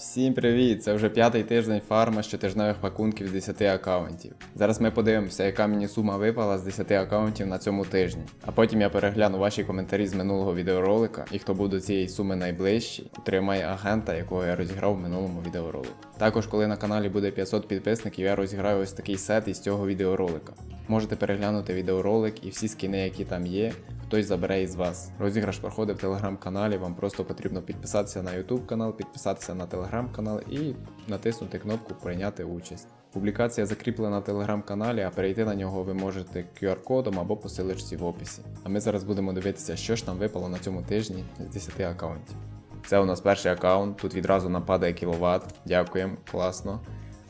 Всім привіт! Це вже п'ятий тиждень фарма щотижневих пакунків з 10 аккаунтів. Зараз ми подивимося, яка мені сума випала з 10 аккаунтів на цьому тижні. А потім я перегляну ваші коментарі з минулого відеоролика, і хто буде до цієї суми найближчий, отримає агента, якого я розіграв в минулому відеоролику. Також, коли на каналі буде 500 підписників, я розіграю ось такий сет із цього відеоролика. Можете переглянути відеоролик і всі скини, які там є, хтось забере із вас. Розіграш проходить в телеграм-каналі. Вам просто потрібно підписатися на YouTube канал, підписатися на телеграм-канал і натиснути кнопку Прийняти участь. Публікація закріплена в телеграм-каналі, а перейти на нього ви можете QR-кодом або по силочці в описі. А ми зараз будемо дивитися, що ж нам випало на цьому тижні з 10 аккаунтів. Це у нас перший аккаунт, тут відразу нам падає кіловат. Дякуємо, класно.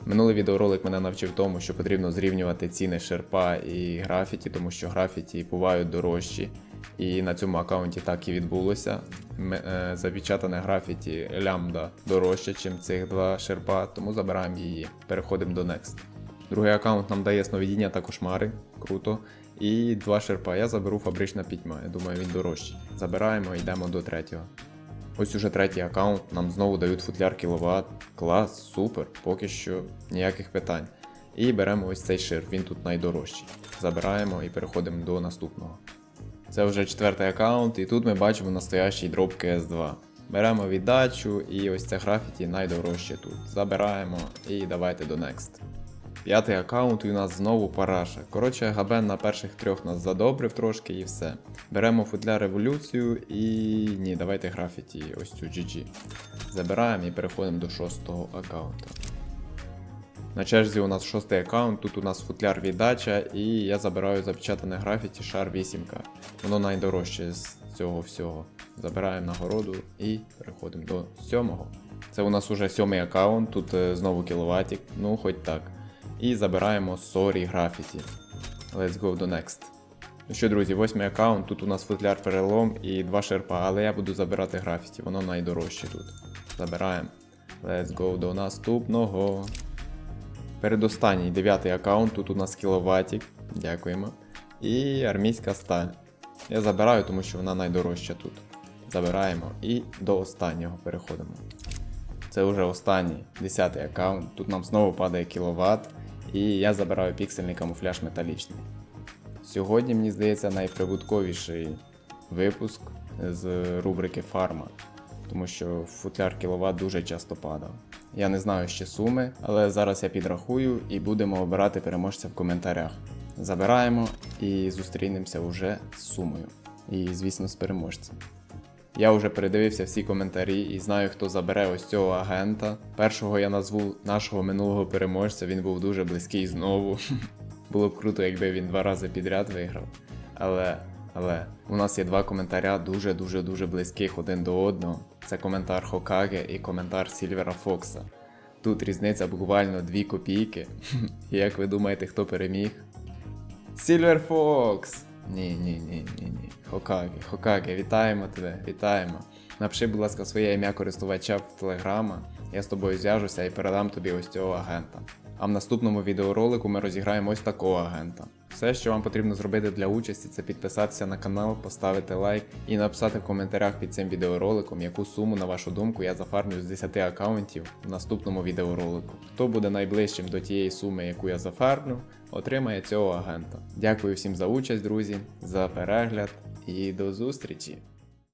Минулий відеоролик мене навчив тому, що потрібно зрівнювати ціни шерпа і графіті, тому що графіті бувають дорожчі. І на цьому аккаунті так і відбулося. Е, Запечатане графіті лямбда дорожче, ніж цих два шерпа, тому забираємо її. Переходимо до Next. Другий аккаунт нам дає сновидіння та кошмари. Круто. І два шерпа. Я заберу фабрична пітьма. Я думаю, він дорожчий. Забираємо, йдемо до третього. Ось уже третій аккаунт, нам знову дають футляр кіловат. Клас, супер, поки що ніяких питань. І беремо ось цей шир, він тут найдорожчий. Забираємо і переходимо до наступного. Це вже четвертий аккаунт, і тут ми бачимо настоящий дроп CS2. Беремо віддачу і ось це графіті найдорожче тут. Забираємо і давайте до Next. П'ятий аккаунт і у нас знову параша. Коротше, Габен на перших трьох нас задобрив трошки і все. Беремо футляр революцію і. ні, давайте графіті, ось цю GG. Забираємо і переходимо до шостого аккаунта. На черзі у нас шостий аккаунт, тут у нас футляр віддача, і я забираю запечатане графіті шар 8 Воно найдорожче з цього всього. Забираємо нагороду і переходимо до сьомого. Це у нас уже сьомий аккаунт, тут е, знову кіловатік, ну хоч так. І забираємо Sorry графіті. Let's go до next. Ну що, друзі, восьмий аккаунт, тут у нас футляр перелом і два шерпа, але я буду забирати графіті, воно найдорожче тут. Забираємо. Let's go до наступного. Передостанній дев'ятий аккаунт, тут у нас кіловатік. Дякуємо. І армійська сталь. Я забираю, тому що вона найдорожча тут. Забираємо і до останнього переходимо. Це вже останній 10 аккаунт. Тут нам знову падає кіловат. І я забираю піксельний камуфляж металічний. Сьогодні, мені здається, найприбутковіший випуск з рубрики Фарма, тому що футляр кіловат дуже часто падав. Я не знаю ще суми, але зараз я підрахую і будемо обирати переможця в коментарях. Забираємо і зустрінемося вже з сумою. І, звісно, з переможцем. Я вже передивився всі коментарі і знаю, хто забере ось цього агента. Першого я назву нашого минулого переможця, він був дуже близький знову. Було б круто, якби він два рази підряд виграв. Але, але у нас є два коментаря дуже-дуже дуже близьких один до одного. Це коментар Хокаге і коментар Сільвера Фокса. Тут різниця буквально 2 копійки. І як ви думаєте, хто переміг? Сільвер Фокс! Ні, ні, ні, ні, ні. Хокаге, Хокаге, вітаємо тебе, вітаємо. Напиши, будь ласка, своє ім'я користувача в Телеграма. Я з тобою зв'яжуся і передам тобі ось цього агента. А в наступному відеоролику ми розіграємо ось такого агента. Все, що вам потрібно зробити для участі, це підписатися на канал, поставити лайк і написати в коментарях під цим відеороликом, яку суму, на вашу думку, я зафармлю з 10 аккаунтів в наступному відеоролику. Хто буде найближчим до тієї суми, яку я зафармлю, отримає цього агента. Дякую всім за участь, друзі, за перегляд і до зустрічі!